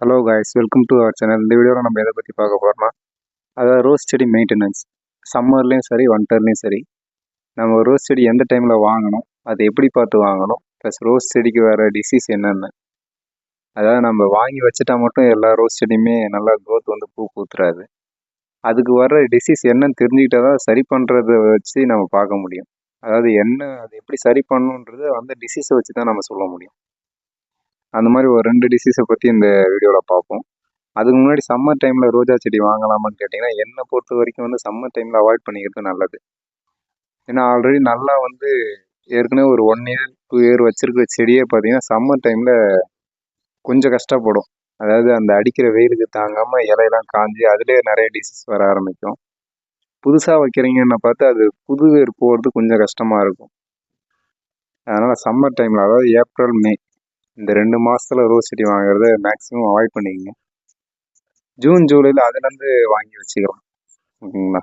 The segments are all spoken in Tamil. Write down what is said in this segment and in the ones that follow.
Hello guys welcome to our channel இந்த வீடியோவில் நம்ம எதை பற்றி பார்க்க போகிறோம்னா அதாவது ரோஸ் செடி மெயின்டெனன்ஸ் சம்மர்லேயும் சரி வின்டர்லேயும் சரி நம்ம ரோஸ் செடி எந்த டைமில் வாங்கணும் அதை எப்படி பார்த்து வாங்கணும் ப்ளஸ் ரோஸ் செடிக்கு வர டிசீஸ் என்னென்னு. அதாவது நம்ம வாங்கி வச்சுட்டா மட்டும் எல்லா ரோஸ் செடியுமே நல்லா க்ரோத் வந்து பூ பூத்துறாது. அதுக்கு வர டிசீஸ் என்னன்னு தெரிஞ்சுக்கிட்டா தான் சரி பண்ணுறத வச்சு நம்ம பார்க்க முடியும். அதாவது என்ன அது எப்படி சரி பண்ணணுன்றது அந்த டிசீஸை வச்சு தான் நம்ம சொல்ல முடியும். அந்த மாதிரி ஒரு ரெண்டு டிசீஸை பற்றி இந்த வீடியோவில் பார்ப்போம். அதுக்கு முன்னாடி சம்மர் டைமில் ரோஜா செடி வாங்கலாமான்னு கேட்டிங்கன்னா என்னை பொறுத்த வரைக்கும் வந்து சம்மர் டைமில் அவாய்ட் பண்ணிக்கிறது நல்லது. ஏன்னா ஆல்ரெடி நல்லா வந்து ஏற்கனவே ஒரு ஒன் இயர் டூ இயர் வச்சுருக்க செடியே பார்த்தீங்கன்னா சம்மர் டைமில் கொஞ்சம் கஷ்டப்படும். அதாவது அந்த அடிக்கிற வெயிலுக்கு தாங்காமல் இலையெல்லாம் காஞ்சி அதுலேயே நிறைய டிசீஸ் வர ஆரம்பிக்கும். புதுசாக வைக்கிறீங்கன்னு பார்த்து அது புது வேர் போகிறது கொஞ்சம் கஷ்டமாக இருக்கும். அதனால் சம்மர் டைமில் அதாவது ஏப்ரல் மே இந்த ரெண்டு மாதத்தில் ரோஸ் செடி வாங்குறத மேக்ஸிமம் அவாய்ட் பண்ணிக்கங்க. ஜூன் ஜூலையில் அதுலேருந்து வாங்கி வச்சுக்கலாம் ஓகேங்களா?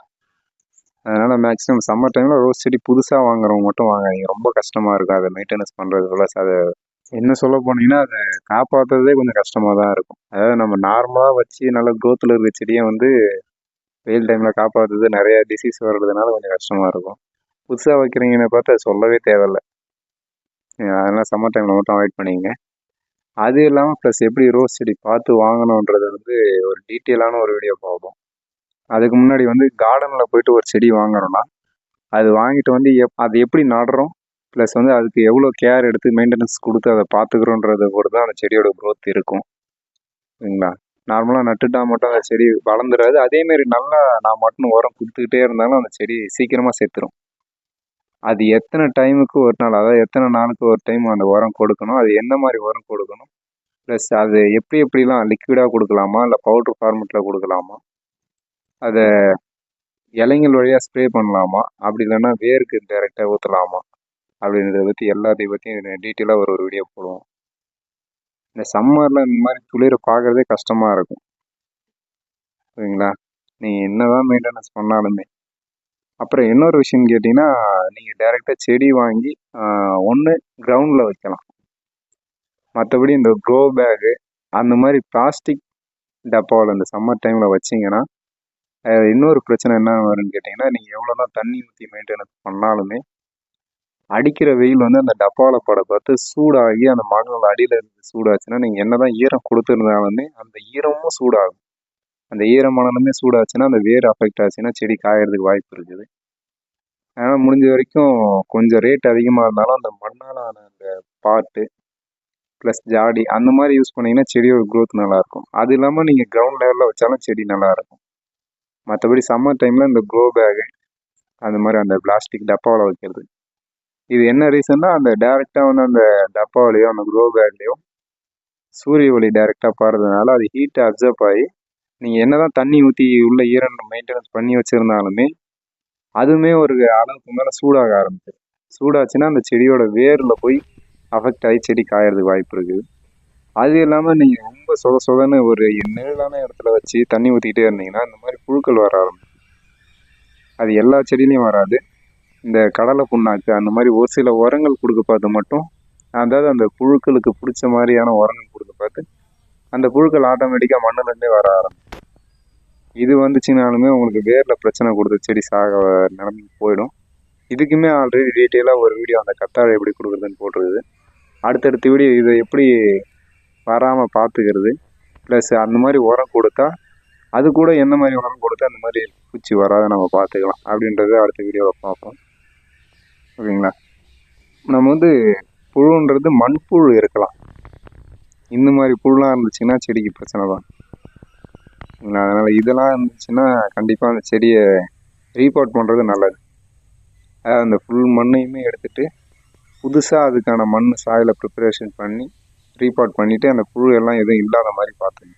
அதனால் மேக்ஸிமம் சம்மர் டைமில் ரோஸ் செடி புதுசாக வாங்குறவங்க மட்டும் வாங்காதீங்க. ரொம்ப கஷ்டமாக இருக்கும். அதை மெயின்டெனன்ஸ் பண்ணுறது ப்ளஸ் அதை என்ன சொல்ல போனீங்கன்னா அதை காப்பாற்றுறதே கொஞ்சம் கஷ்டமாக தான் இருக்கும். அதாவது நம்ம நார்மலாக வச்சு நல்ல க்ரோத்தில் இருக்கிற செடியை வந்து வெயில் டைமில் காப்பாற்றுறது நிறையா டிசீஸ் வர்றதுனால கொஞ்சம் கஷ்டமாக இருக்கும். புதுசாக வைக்கிறீங்கன்னு பார்த்து அது சொல்லவே தேவையில்லை. அதனால் சம்மர் டைமில் மட்டும் அவாய்ட் பண்ணிங்க அது இல்லாமல் ப்ளஸ் எப்படி ரோஸ் செடி பார்த்து வாங்கணுன்றது வந்து ஒரு டீட்டெயிலான ஒரு வீடியோ பார்ப்போம். அதுக்கு முன்னாடி வந்து கார்டனில் போயிட்டு ஒரு செடி வாங்குறோன்னா அது வாங்கிட்டு வந்து எப் அது எப்படி நடுறோம் ப்ளஸ் வந்து அதுக்கு எவ்வளோ கேர் எடுத்து மெயின்டெனன்ஸ் கொடுத்து அதை பார்த்துக்குறோன்றத கூட தான் அந்த செடியோட க்ரோத் இருக்கும். சரிங்களா? நார்மலாக நட்டுட்டா மட்டும் அந்த செடி வளர்ந்துடாது அதேமாரி நல்லா நான் மட்டும் உரம் கொடுத்துக்கிட்டே இருந்தாலும் அந்த செடி சீக்கிரமாக செத்துரும். அது எத்தனை டைமுக்கு ஒரு நாள் அதாவது எத்தனை நாளுக்கு ஒரு டைம் அந்த உரம் கொடுக்கணும் அது என்ன மாதிரி உரம் கொடுக்கணும்? ப்ளஸ் அது எப்படி எப்படிலாம் லிக்விடாக கொடுக்கலாமா? இல்லை பவுட்ரு ஃபார்மெட்டில் கொடுக்கலாமா? அதை இலைங்கள் வழியாக ஸ்ப்ரே பண்ணலாமா? அப்படி இல்லைன்னா வேருக்கு டைரெக்டாக ஊற்றலாமா அப்படின்றத பற்றி எல்லாத்தையும் பற்றியும் டீட்டெயிலாக ஒரு ஒரு வீடியோ போடுவோம். இந்த சம்மரில் இந்த மாதிரி துளிரை பார்க்குறதே கஷ்டமாக இருக்கும். சரிங்களா நீங்கள் என்ன தான் மெயின்டெனன்ஸ் பண்ணாலுமே. அப்புறம் இன்னொரு விஷயம் கேட்டிங்கன்னா நீங்கள் டைரெக்டாக செடி வாங்கி ஒன்று கிரவுண்டில் வைக்கலாம். மற்றபடி இந்த க்ரோ பேகு அந்த மாதிரி பிளாஸ்டிக் டப்பாவில் இந்த சம்மர் டைமில் வச்சிங்கன்னா இன்னொரு பிரச்சனை என்ன வரும்னு கேட்டிங்கன்னா நீங்கள் எவ்வளோ தான் தண்ணி ஊற்றி மெயின்டெனன்ஸ் பண்ணாலுமே அடிக்கிற வெயில் வந்து அந்த டப்பாவில் பட பார்த்து சூடாகி அந்த மண்ணோட அடியில் இருந்து சூடாச்சுன்னா நீங்கள் என்ன தான் ஈரம் கொடுத்துருந்தாலுமே அந்த ஈரமும் சூடாகும். அந்த ஈரமானாலுமே சூடாச்சுன்னா அந்த வேர் அஃபெக்ட் ஆச்சுன்னா செடி காயறதுக்கு வாய்ப்பு இருக்குது. அதனால் முடிஞ்ச வரைக்கும் கொஞ்சம் ரேட் அதிகமாக இருந்தாலும் அந்த மண்ணால் ஆன அந்த பாட்டு ப்ளஸ் ஜாடி அந்த மாதிரி யூஸ் பண்ணிங்கன்னா செடியோட க்ரோத் நல்லாயிருக்கும். அது இல்லாமல் நீங்கள் கிரவுண்ட் லெவலில் வச்சாலும் செடி நல்லாயிருக்கும். மற்றபடி சம்மர் டைமில் இந்த க்ரோ பேகு அந்த மாதிரி அந்த பிளாஸ்டிக் டப்பாவில் வைக்கிறது. இது என்ன ரீசன்னா அந்த டேரெக்டாக வந்து அந்த டப்பாவிலையோ அந்த க்ரோ பேக்லேயோ சூரிய ஒளி டேரெக்டாக பாடுறதுனால அது ஹீட்டை அப்சர்வ் ஆகி நீங்கள் என்ன தான் தண்ணி ஊற்றி உள்ள ஈரன் மெயின்டெனன்ஸ் பண்ணி வச்சுருந்தாலுமே அதுவுமே ஒரு அளவுக்கு மேலே சூடாக ஆரம்பிச்சிடும் சூடாச்சுன்னா அந்த செடியோட வேரில் போய் அஃபெக்ட் ஆகி செடி காயறதுக்கு வாய்ப்பு இருக்குது அது இல்லாமல் நீங்கள் ரொம்ப சொத சொதன்னு ஒரு நிழலான இடத்துல வச்சு தண்ணி ஊற்றிக்கிட்டே இருந்தீங்கன்னா இந்த மாதிரி புழுக்கள் வர ஆரம்பிக்கும். அது எல்லா செடியிலையும் வராது. இந்த கடலை புண்ணாக்கு அந்த மாதிரி ஒரு சில உரங்கள் கொடுக்க பார்த்து மட்டும் அதாவது அந்த புழுக்களுக்கு பிடிச்ச மாதிரியான உரங்கள் கொடுக்க பார்த்து அந்த புழுக்கள் ஆட்டோமேட்டிக்காக மண்ணுலேருந்தே வர ஆரம்பிக்கும் இது வந்துச்சுனாலுமே உங்களுக்கு வேரில் பிரச்சனை கொடுத்து செடி சாக நிலமைக்கு போயிடும். இதுக்குமே ஆல்ரெடி டீட்டெயிலாக ஒரு வீடியோ அந்த கத்தாழை எப்படி கொடுக்குறதுன்னு போட்டுருக்குது. அடுத்தடுத்த வீடியோ இதை எப்படி வராமல் பார்த்துக்கிறது. ப்ளஸ் அந்த மாதிரி உரம் கொடுத்தா அது கூட எந்த மாதிரி உரம் கொடுத்தா அந்த மாதிரி பூச்சி வராத நம்ம பார்த்துக்கலாம் அப்படின்றத அடுத்த வீடியோவில் பார்ப்போம். ஓகேங்களா? நம்ம வந்து புழுன்றது மண்புழு இருக்கலாம். இந்த மாதிரி புழுலாம் இருந்துச்சுன்னா செடிக்கு பிரச்சனை தான். அதனால் இதெல்லாம் இருந்துச்சுன்னா கண்டிப்பாக அந்த செடியை ரீபோர்ட் பண்ணுறது நல்லது. அதாவது அந்த ஃபுல் மண்ணையுமே எடுத்துகிட்டு புதுசாக அதுக்கான மண் சாயில ப்ரிப்பரேஷன் பண்ணி ரீபாட் பண்ணிவிட்டு அந்த புழு எல்லாம் எதுவும் இல்லாத மாதிரி பார்த்துங்க.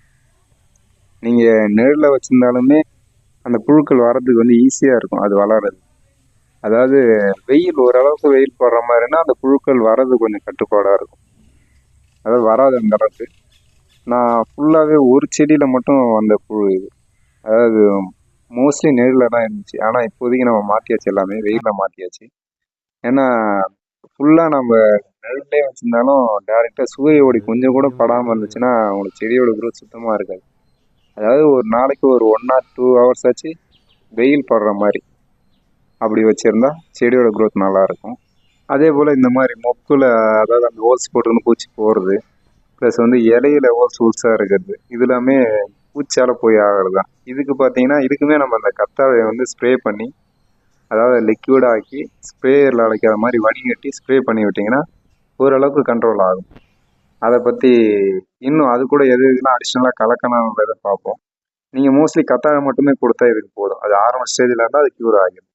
நீங்கள் நிழலில் வச்சுருந்தாலுமே அந்த புழுக்கள் வர்றதுக்கு வந்து ஈஸியாக இருக்கும். அது வளர்றது அதாவது வெயில் ஓரளவுக்கு வெயில் போடுற மாதிரினா அந்த புழுக்கள் வர்றது கொஞ்சம் கட்டுப்பாடாக இருக்கும். அதாவது வராது அந்த ரத்து நான் ஃபுல்லாகவே ஒரு செடியில் மட்டும் வந்த புழு இது. அதாவது மோஸ்ட்லி நேரில் தான் இருந்துச்சு. ஆனால் இப்போதைக்கு நம்ம மாற்றியாச்சு எல்லாமே வெயிலில் மாற்றியாச்சு ஏன்னா ஃபுல்லாக நம்ம நிழல்லே வச்சுருந்தாலும் டேரெக்டாக சூரிய ஒடி கொஞ்சம் கூட படாமல் இருந்துச்சுன்னா உங்களுக்கு செடியோட குரோத் சுத்தமாக இருக்காது. அதாவது ஒரு நாளைக்கு ஒரு ஒன் ஆர் டூ ஹவர்ஸ் ஆச்சு வெயில் படுற மாதிரி. அப்படி வச்சுருந்தா செடியோட குரோத் நல்லாயிருக்கும் அதே போல் இந்த மாதிரி மொக்கில் அதாவது அந்த ஹோல்ஸ் போட்டுருந்து பூச்சி போகிறது ப்ளஸ் வந்து இலையில ஹோல்ஸ் ஹோல்ஸாக இருக்கிறது இது எல்லாமே பூச்சால போய் ஆகிறது தான் இதுக்கு பார்த்தீங்கன்னா இதுக்குமே நம்ம அந்த கத்தாழையை வந்து ஸ்ப்ரே பண்ணி அதாவது லிக்விட் ஆக்கி ஸ்ப்ரேயரில் அழைக்காத மாதிரி வடிகட்டி ஸ்ப்ரே பண்ணி விட்டிங்கன்னா ஓரளவுக்கு கண்ட்ரோல் ஆகும். அதை பற்றி இன்னும் அது கூட எது எதுலாம் அடிஷ்னலாக கலக்கணுன்றதை பார்ப்போம். நீங்கள் மோஸ்ட்லி கத்தாழை மட்டுமே கொடுத்தா இதுக்கு போதும். அது ஆரம்ப ஸ்டேஜில் இருந்தால் அது க்யூர் ஆகிடும்.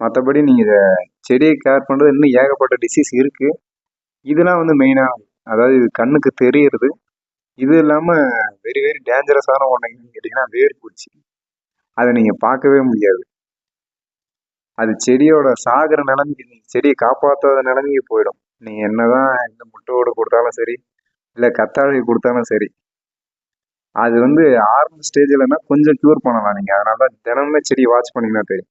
மற்றபடி நீங்கள் இதை செடியை கேர் பண்ணுறது இன்னும் ஏகப்பட்ட டிசீஸ் இருக்குது இதெல்லாம் வந்து மெயினாக அதாவது இது கண்ணுக்கு தெரியறது. இது இல்லாமல் வெரி வெரி டேஞ்சரஸான ஒன்று கேட்டிங்கன்னா வேர் பூச்சி அதை நீங்கள் பார்க்கவே முடியாது. அது செடியோட சாகிற நிலைமைக்கு நீங்கள் செடியை காப்பாற்றாத நிலைமைக்கு போயிடும். நீங்கள் என்னதான் இந்த முட்டையோடு கொடுத்தாலும் சரி இல்லை கத்தாழை கொடுத்தாலும் சரி அது வந்து ஆரம்ப ஸ்டேஜில்னா கொஞ்சம் க்யூர் பண்ணலாம் நீங்கள் அதனால தான் தினமுமே செடி வாட்ச் பண்ணிங்கன்னா தெரியும்.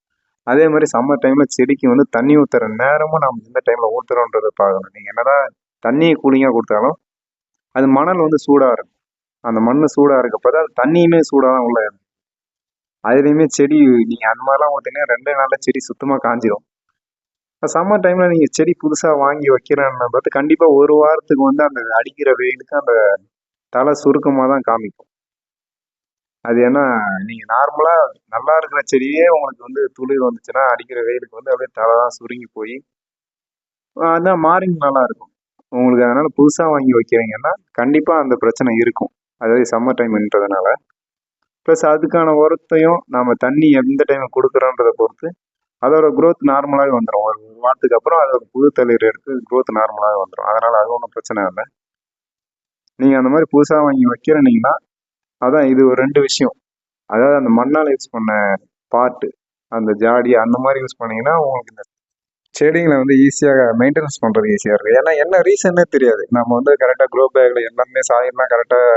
அதே மாதிரி சம்மர் டைமில் செடிக்கு வந்து தண்ணி ஊற்றுற நேரமும் நம்ம எந்த டைமில் ஊற்றுறோன்றதை பார்க்கணும். நீங்கள் என்னதான் தண்ணியை கூலிங்காக கொடுத்தாலும் அது மணல் வந்து சூடாக இருக்கும். அந்த மண் சூடாக இருக்கப்போ தான் தண்ணியுமே சூடாக தான் உள்ள இருக்கும் அதுலேயுமே செடி நீங்கள் அந்த மாதிரிலாம் ஊற்றினீங்கன்னா ரெண்டே நாளில் செடி சுத்தமாக காஞ்சிடும் சம்மர் டைமில் நீங்கள் செடி புதுசாக வாங்கி வைக்கிறேன்னு பார்த்து கண்டிப்பாக ஒரு வாரத்துக்கு வந்து அந்த அடிக்கிற வெயிலுக்கு அந்த தலை சுருக்கமாக தான் காமிக்கும். அது ஏன்னா நீங்கள் நார்மலாக நல்லா இருக்கிற செடியே உங்களுக்கு வந்து துளிர் வந்துச்சுன்னா அடிக்கிற வெயிலுக்கு வந்து அப்படியே தலை தான் சுருங்கி போய் அதான் மாறிங் நல்லா இருக்கும். உங்களுக்கு அதனால் புதுசாக வாங்கி வைக்கிறீங்கன்னா கண்டிப்பாக அந்த பிரச்சனை இருக்கும். அதாவது சம்மர் டைம்ன்றதுனால ப்ளஸ் அதுக்கான உரத்தையும் நம்ம தண்ணி எந்த டைம் கொடுக்குறோன்றதை பொறுத்து அதோட குரோத் நார்மலாகவே வந்துடும் ஒரு ஒரு வாரத்துக்கு அப்புறம் அதோட புது தளிர் எடுத்து குரோத் நார்மலாகவே வந்துடும் அதனால் அது ஒன்றும் பிரச்சனை இல்லை. நீங்கள் அந்த மாதிரி புதுசாக வாங்கி வைக்கிறீங்கன்னா அதான் இது ஒரு ரெண்டு விஷயம். அதாவது அந்த மண்ணால் யூஸ் பண்ண பாட்டு அந்த ஜாடி அந்த மாதிரி யூஸ் பண்ணீங்கன்னா உங்களுக்கு இந்த செடிங்களை வந்து ஈஸியாக மெயின்டெனன்ஸ் பண்ணுறது ஈஸியாக இருக்குது ஏன்னா என்ன ரீசன்னே தெரியாது. நம்ம வந்து கரெக்டாக க்ரோ பேக்கில் எல்லாமே சாயம்லாம் கரெக்டாக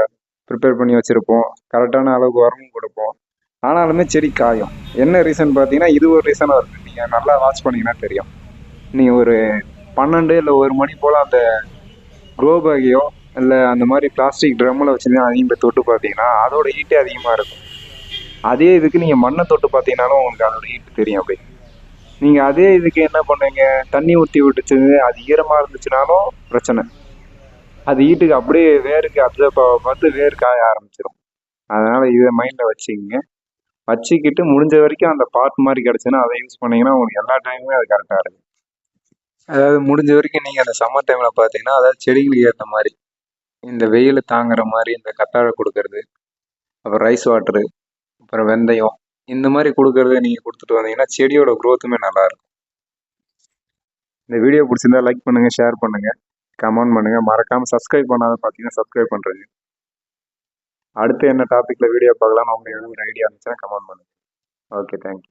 ப்ரிப்பேர் பண்ணி வச்சுருப்போம். கரெக்டான அளவுக்கு உரமும் கொடுப்போம். ஆனாலுமே செடி காயும். என்ன ரீசன் பார்த்தீங்கன்னா இது ஒரு ரீசனாக இருக்குது நீங்கள் நல்லா வாட்ச் பண்ணீங்கன்னா தெரியும். நீங்கள் ஒரு பன்னெண்டு இல்லை ஒரு மணி போல் அந்த க்ரோ பேக்கையோ இல்லை அந்த மாதிரி பிளாஸ்டிக் ட்ரம்மில் வச்சுருந்தா அதையும் போய் தொட்டு பார்த்தீங்கன்னா அதோட ஹீட்டே அதிகமாக இருக்கும். அதே இதுக்கு நீங்கள் மண்ணை தொட்டு பார்த்தீங்கன்னாலும் உங்களுக்கு அதோட ஹீட் தெரியும் அப்படி நீங்கள் அதே இதுக்கு என்ன பண்ணுவீங்க? தண்ணி ஊற்றி விட்டுச்சு அது ஈரமாக இருந்துச்சுனாலும் பிரச்சனை. அது ஹீட்டுக்கு அப்படியே வேருக்கு அப்சர்வ் பார்த்து வேர் காய ஆரம்பிச்சிடும் அதனால் இதை மைண்டில் வச்சுக்கிங்க. வச்சுக்கிட்டு முடிஞ்ச வரைக்கும் அந்த பார்ட் மாதிரி கிடச்சுன்னா அதை யூஸ் பண்ணீங்கன்னா உங்களுக்கு எல்லா டைமுமே அது கரெக்டாக இருக்கும். அதாவது முடிஞ்ச வரைக்கும் நீங்கள் அந்த சம்மர் டைமில் பார்த்தீங்கன்னா அதாவது செடிகளுக்கு ஏற்ற மாதிரி இந்த வெயில் தாங்குற மாதிரி இந்த கத்தாழை கொடுக்கறது அப்புறம் ரைஸ் வாட்டரு அப்புறம் வெந்தயம் இந்த மாதிரி கொடுக்கறத நீங்கள் கொடுத்துட்டு வந்தீங்கன்னா செடியோட க்ரோத்துமே நல்லா இருக்கும். இந்த வீடியோ பிடிச்சிருந்தா லைக் பண்ணுங்கள் ஷேர் பண்ணுங்கள் கமெண்ட் பண்ணுங்கள் மறக்காமல் சப்ஸ்கிரைப் பண்ணாத பார்த்தீங்கன்னா சப்ஸ்கிரைப் பண்ணுறீங்க அடுத்து என்ன டாப்பிக்கில் வீடியோ பார்க்கலாம்னு உங்களுக்கு எதுவும் ஒரு ஐடியா இருந்துச்சுன்னா கமெண்ட் பண்ணுங்கள் ஓகே தேங்க்யூ